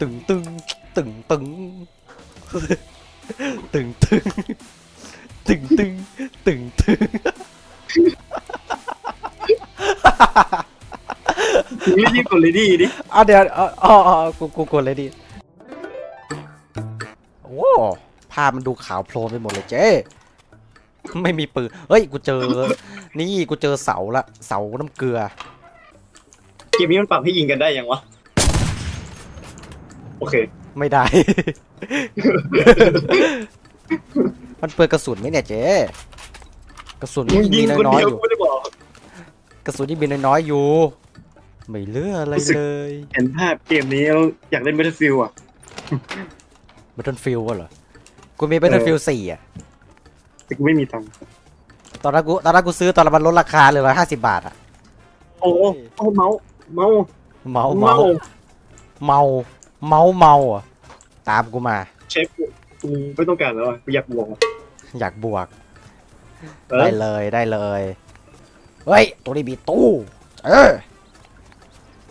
ตึงตึงตึงตึงตึงตึงตึงตึงตึงตึงรีบยิงกดเลยดีดิอะเดี๋ยวอ๋ออ๋ออ๋อกูกูกดเลยดิโอ้ภาพมันดูขาวโพลนไปหมดเลยเจ๊ไม่มีปืน เฮ้ย กูเจอ นี่ กูเจอเสาละ เสาน้ำเกลือ เกมนี้มันปรับให้ยิงกันได้ยังวะโอ เคไม่ได้ มันเปลืองกระสุนไหมเนี่ยเจ๊กระสุนมึงยิ่งยิมีงคนน้อยเดียวๆอยู่ กูไม่ได้บอก กระสุนยิ่งมีน้อยๆอยู่ ไม่เหลืออะไรรู้สึก เลย เห็นภาพเกมนี้แล้วอยากเล่น Battlefield อะ Battlefield อะเหรอ กูมี Battlefield 4อะ แต่กูไม่มีตังค์ตอนนั้นกูตอนนั้นกูซื้อตอนนั้นมันลดราคาเลยร้อยห้าสิบาทอะ โอ้โอ้โอ้เมาส์เมาส์เมาเมาเมาส์เมา เมาเมาอะตามกูมา เชฟกูกูไม่ต้องการแล้วอะกูอยากบวกอะอยากบวก เอได้อเลยได้เลย เฮ้ย ตัวนี้มีตู้ เออ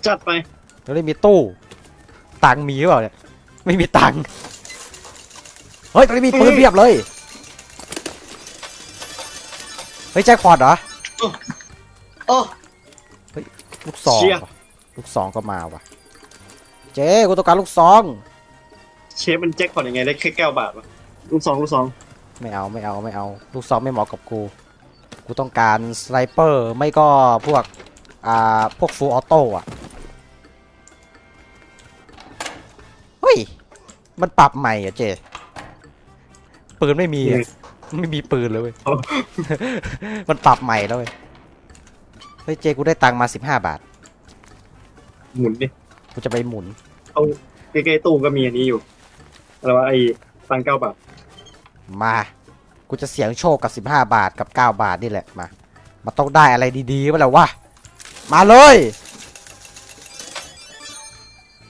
จัดไปตัวนี้มีตู้ ตังค์มีหรือเปล่าเนี่ย ไม่มีตังค์เฮ้ย ตัวนี้มีปืนเพียบเลย เฮ้ยแจ็คพอตเหรอ โอ้ ลูกซองเชี่ย ว่ะลูกซองก็มาว่ะ เจ๊กูต้องการลูกซอง เชฟมันแจ็คพอตยังไงได้แค่เก้าบาทวะลูกสองลูกสองไม่เอาไม่เอาไม่เอา ลูกซองไม่เหมาะกับกู กูต้องการสไนเปอร์ไม่ก็พวก อ่า พวกฟูลออโต้อะเฮ้ย มันปรับใหม่อะเจ ปืนไม่มีอะไม่มีปืนเลยเว้ย มันปรับใหม่แล้วเว้ย เฮ้ยเจกูได้ตังค์มาสิบห้าบาท หมุนดิ กูจะไปหมุนใกล้ๆตู้ก็มีอันนี้อยู่อะไรวะไอ้ตังเก้าบาทมา กูจะเสี่ยงโชคกับ 15 บาทกับ 9 บาทนี่แหละมามาต้องได้อะไรดีๆมาแล้ววะ มาเลย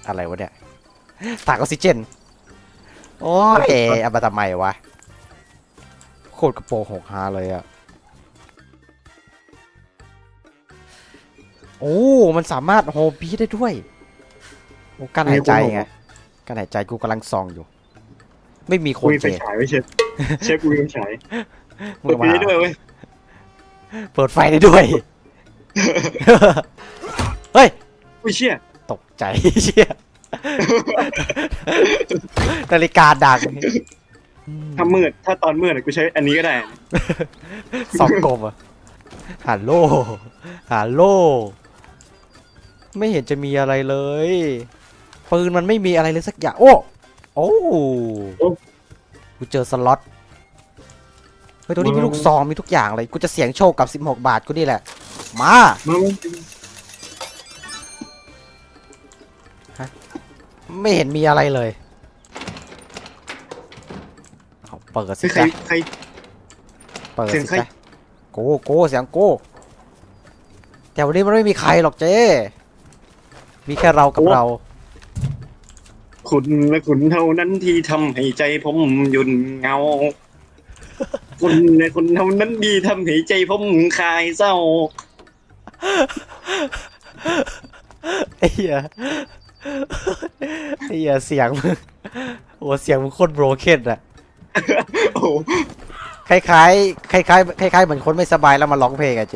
อะไรวะเนี่ยถังออกซิเจน โอ้ยเอามาทำไมวะ โคตรกระโปรงหกฮาเลยอะโอ้ มันสามารถโฮบีได้ด้วย โอ้การหายใจไงการหายใจกูกำลังซองอยู่ ไม่มีคกูนมีไฟเจฉายไว้เชฟเชฟกูมีไฟฉายมึเปิงดมาไปได้ด้วยเว้ยเปิดไฟได้ด้วย เฮ้ย อุ้ยเชี่ยตกใจ เชี่ยนาฬิกาดังถ้ามืดถ้าตอนมืดอะกูใช้อันนี้ก็ได้สองกลมอะฮัลโหลฮัลโหลไม่เห็นจะมีอะไรเลย ปืนมันไม่มีอะไรเลยสักอย่าง โอ้ โอ้กูเจอสล็อต เฮ้ยตัวนี้มีลูกซองมีทุกอย่างเลย กูจะเสี่ยงโชคกับ 16 บาทกูนี่แหละ มามาไม่เห็นมีอะไรเลยเอาเปิดสิใครจ๊ะใครเปิดเสียงสิใครจ๊ะโกโก้เสียงโก้แต่วันนี้มันไม่มีใครหรอกเจ๊มีแค่เรากับเรา คุณและคุณเท่านั้นที่ทำให้ใจผมหยุ่นเงา คุณและคุณเท่านั้นที่ทำให้ใจผมคลายเศร้า ไอ้เหี้ยไอ้เหี้ยเสียงมึงโอ้เสียงมึงโคตรโบรเคนอะโอ้โหคล้ายๆคล้ายๆคล้ายๆเหมือนคนไม่สบายแล้วมาร้องเพลงอะเจ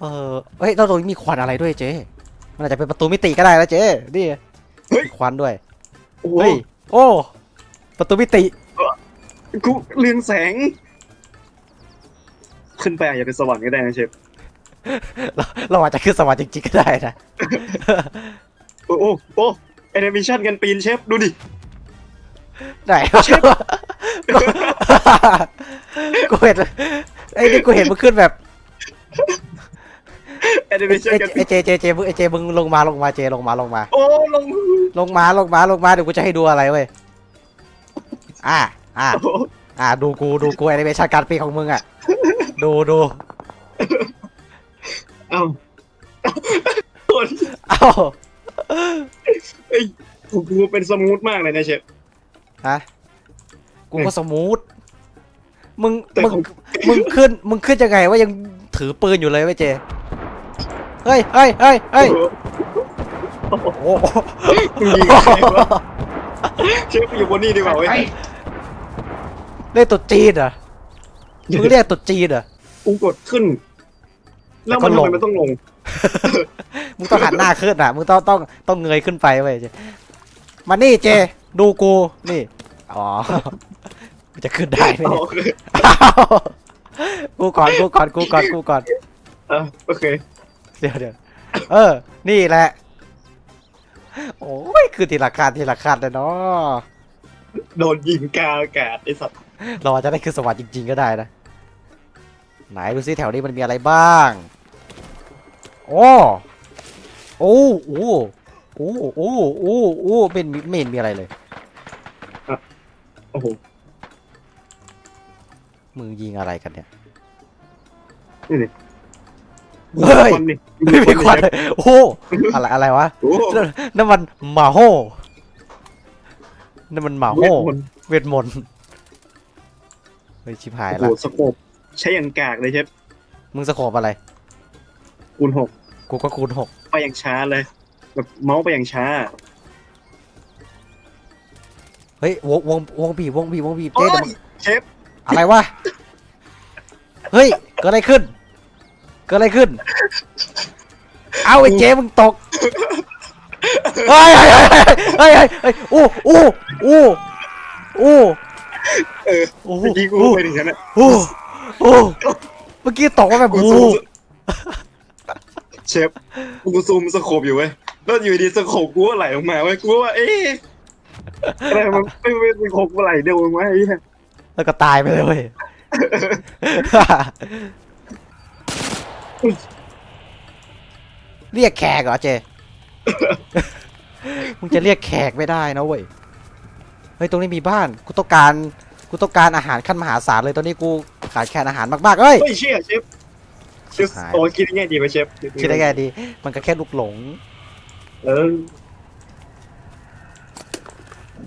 เออเฮ้ยแล้วตรงนี้มีควันอะไรด้วยเจ มันอาจจะเป็นประตูมิติก็ได้นะเจ๊นี่มีควันด้วยโอ้โหเฮ้ยโอ้ ประตูมิติกูเรืองแสง ขึ้นไปอาจจะเป็นสวรรค์ก็ได้นะเชฟเราเราอาจจะขึ้นสวรรค์จริงๆก็ได้นะ โอ้โอ้โอ้แอนิเมชันกันปีนเชฟดูดิ ไหนวะกูเห็นไอ้นี่กูเห็นมันขึ้นแบบ แอนิเมชันไอ้กันไอ้เจเจเจมึงไอ้เจมึงลงมาลงมาเจลงมาลงมา โอ้ลงลงมาลงมาลงมาเดี๋ยวกูจะให้ดูอะไรเว้ยอ่าอ่าโอ้อ่าดูกูดูกูแอนิเมชันการปีนของมึงอะดูดูเอ้าโอ้ยเอ้าผมกูเป็นสมูทมากเลยนะเชฟฮะกูก็สมูทมึงแต่มึงของมึงขึ้นมึงขึ้นยังไงว่ายังถือปืนอยู่เลยเว้ยเจ เฮ้ยเฮ้ยเฮ้ยเฮ้ยโอ้โหโอ้โหมึงยิงใครวะเชฟอยู่บนนี่ดีกว่าเว้ยเรียกตุ๊ดจีนเหรอมึงเรียกตุ๊ดจีนเหรอกูกดขึ้น แล้วมันแล้วก็ลทำงไมมันต้องลง มึงต้องหันหน้าขึ้นอะ มึงต้องต้องต้องเงยขึ้นไปเว้ยเจมานี่เจ ดูกู นี่ อ๋อกูจะขึ้นได้ไหมอ๋อเนี่ยโอเคอ้าวกูก่อนกูก่อนกูก่อนกูก่อนอะโอเค เดี๋ยวเดี๋ยวเออ นี่แหละ โอ้ย คือทีละขั้นทีละขั้นเลยเนาะโดนยิงกลางอากาศไอ้สัตว์เราอาจจะได้คือสวรรค์จริง ๆ ก็ได้นะ ไหนดูซิแถวนี้มันมีอะไรบ้าง โอ้โอ้โอ้โอ้โอ้โอ้โอ้ไม่เห็นมีไม่เห็นมีอะไรเลย โอ้โหมึงยิงอะไรกันเนี่ยนี่นี่ เฮ้ยคนนี่ไม่มีควันเลยโอ้โหอะไรอะไรวะโอ้โหนั่นนั่นมันหมาโฮนั่นมันหมาโฮเวทมนต์เวทมนต์เฮ้ยชิบหายโอ้โหละสโคปใช้อย่างกากเลยเชฟมึงสโคบอะไร คูณหกกูก็คูณหกไปอย่างช้าเลยแบบเมาส์ไปอย่างช้าเฮ้ยวงวงวงบีบวงบีบวงบีบโอ้เจ๊ยเดี๋ยวมึงเชฟอะไรวะเฮ้ยเกิดอะไรขึ้น เกิดอะไรขึ้น เอาไอ้เจ๊มึงตกเฮ้ยเฮ้ยเฮ้ยเฮ้ยเฮ้ยอู้อู้อู้อู้เอออู้เมื่อกี้กูอู้ไปถึงนั้นนะอู้อู้เมื่อกี้ตกว่าแบบกูบูซูมเชฟกูซูมสโคปอยู่เว้ยแล้วอยู่ดีสโคปกูก็ไหลออกมาเว้ยกูว่าเอ๊ะอะไรมันไม่ไม่สโคปกูไหลเร็วมาไอ้เหี้ยแล้วก็ตายไปเลยเว้ย เรียกแขกเหรอเจ มึงจะเรียกแขกไม่ได้นะเว้ย เฮ้ยตรงนี้มีบ้าน กูต้องการ กูต้องการอาหารขั้นมหาศาลเลยตอนนี้กูขาดแคลนอาหารมากๆเอ้ย เฮ้ยเชี่ยเชฟเชฟหาย โอ้คิดยังไงดีไหมเชฟคิดได้ไงดี มันก็แค่ลูกหลง เออ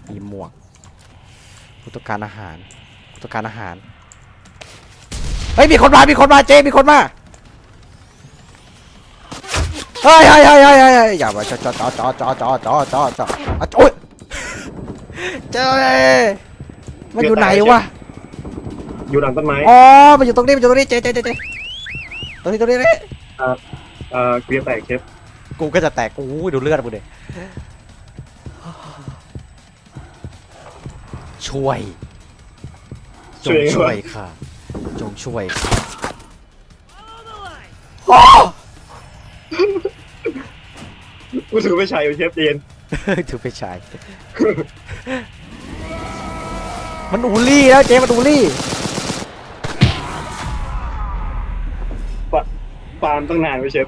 มีหมวกกูต้องการอาหารกูต้องการอาหาร เฮ้ยมีคนมา มีคนมาเจ มีคนมา เฮ้ยเฮ้ยเฮ้ยเฮ้ยเฮ้ยอย่ามาจอจอจอจอจอจอจอจอจออะโอ้ยเจ้ยมันอยู่ไหนวะอยู่หลังต้นไม้อ๋อมันอยู่ตรงนี้มันอยู่ตรงนี้เจเจเจเจตรงนี้ตรงนี้นี่เอ่อเกลียร์แตกเชฟกูก็จะแตกโอ้ยดูเลือดกูดิช่วยจงช่วยค่ะจงช่วยค่ะโอ้ กูถือไปใช้อยู่เชฟเย็นถือไปใช้ มันอูลี่แล้วเจ๊มันอูลี่ฟาร์มตั้งนานไปเชฟ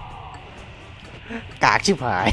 กากชิบหาย